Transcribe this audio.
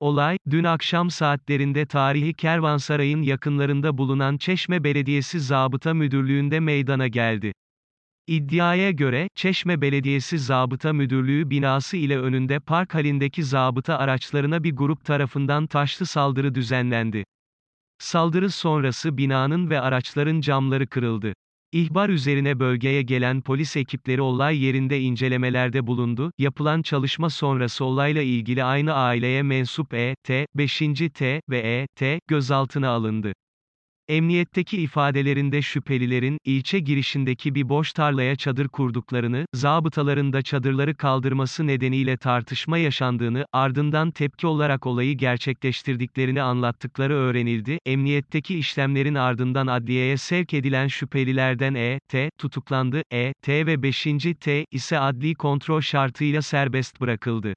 Olay, dün akşam saatlerinde tarihi Kervansaray'ın yakınlarında bulunan Çeşme Belediyesi Zabıta Müdürlüğü'nde meydana geldi. İddiaya göre, Çeşme Belediyesi Zabıta Müdürlüğü binası ile önünde park halindeki zabıta araçlarına bir grup tarafından taşlı saldırı düzenlendi. Saldırı sonrası binanın ve araçların camları kırıldı. İhbar üzerine bölgeye gelen polis ekipleri olay yerinde incelemelerde bulundu. Yapılan çalışma sonrası olayla ilgili aynı aileye mensup E, T, 5. T ve E, T gözaltına alındı. Emniyetteki ifadelerinde şüphelilerin, ilçe girişindeki bir boş tarlaya çadır kurduklarını, zabıtaların da çadırları kaldırması nedeniyle tartışma yaşandığını, ardından tepki olarak olayı gerçekleştirdiklerini anlattıkları öğrenildi. Emniyetteki işlemlerin ardından adliyeye sevk edilen şüphelilerden E, T, tutuklandı, E, T ve 5. T, ise adli kontrol şartıyla serbest bırakıldı.